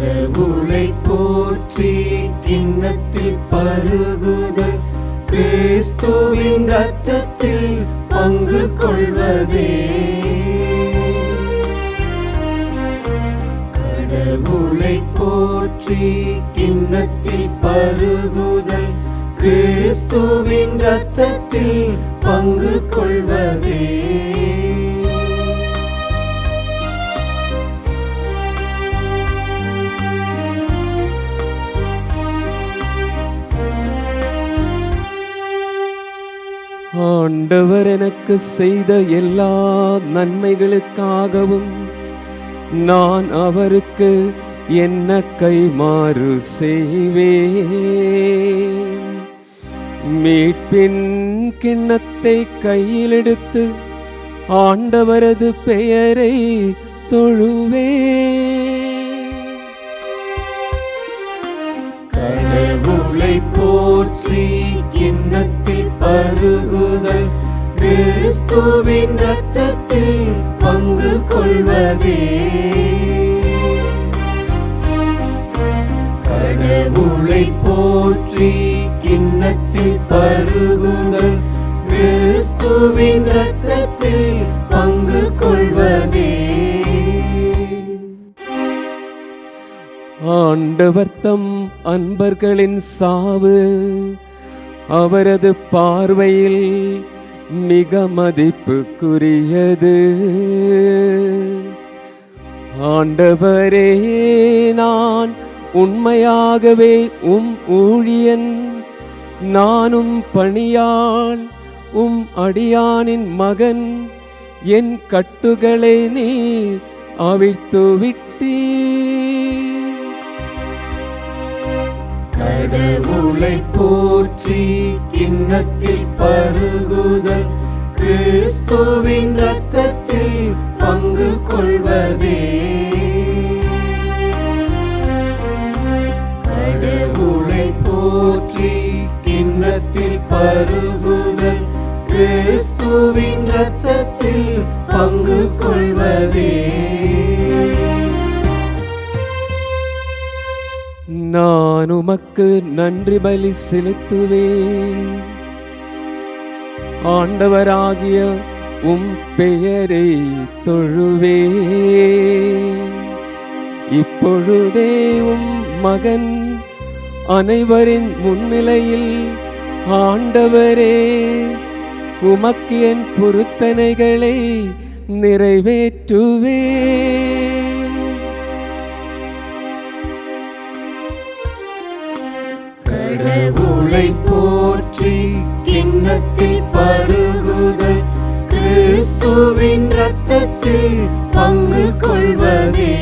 கடவுளை போற்றி கிண்ணத்தில் பருகுதல். கிறிஸ்துவின் ரத்தத்தில் பங்கு கொள்வதே. கடவுளை போற்றி கிண்ணத்தில் பருகுதல். கிறிஸ்துவின் ரத்தத்தில் பங்கு கொள்வதே. ஆண்டவர் எனக்கு செய்த எல்லா நன்மைகளுக்காகவும் நான் அவருக்கு என்ன கைமாறு செய்வேன்? மீட்பின் கிண்ணத்தை கையில் எடுத்து ஆண்டவரது பெயரை தொழுவேன் கடவுளை போற்றி கிண்ணத்தில் பருகு கிறிஸ்துவின் ரத்தத்தில் பங்கு கொள்வதே. கடவுளை போற்றி கிண்ணத்தில் பருகுங்கள். கிறிஸ்துவின் ரத்தத்தில் பங்கு கொள்வதே. ஆண்டவர் தம் அன்பர்களின் சாவு. அவரது பார்வையில் மிக மதிப்புக்குரியது. ஆண்டவரே நான் உண்மையாகவே உம் ஊழியன். நானும் பணியாள் உம் அடியானின் மகன். என் கட்டுகளை நீ அவிழ்த்து விட்டீ கடவுளை போற்றி கிண்ணத்தில் பருகுதல். கிறிஸ்துவின் ரத்தத்தில் பங்கு கொள்வதே. கடவுளை போற்றி கிண்ணத்தில் பருகுதல். கிறிஸ்துவின் ரத்தத்தில் பங்கு நான் உமக்கு நன்றி பலி செலுத்துவேன். ஆண்டவராகிய உம் பெயரை தொழுவே இப்பொழுதே உம் மகன் அனைவரின் முன்னிலையில் ஆண்டவரே உமக்கு என் பொருத்தனைகளை நிறைவேற்றுவே கடவுளை போற்றி கிண்ணத்தில் பருகுதல். கிறிஸ்துவின் ரத்தத்தில் பங்கு கொள்வதே.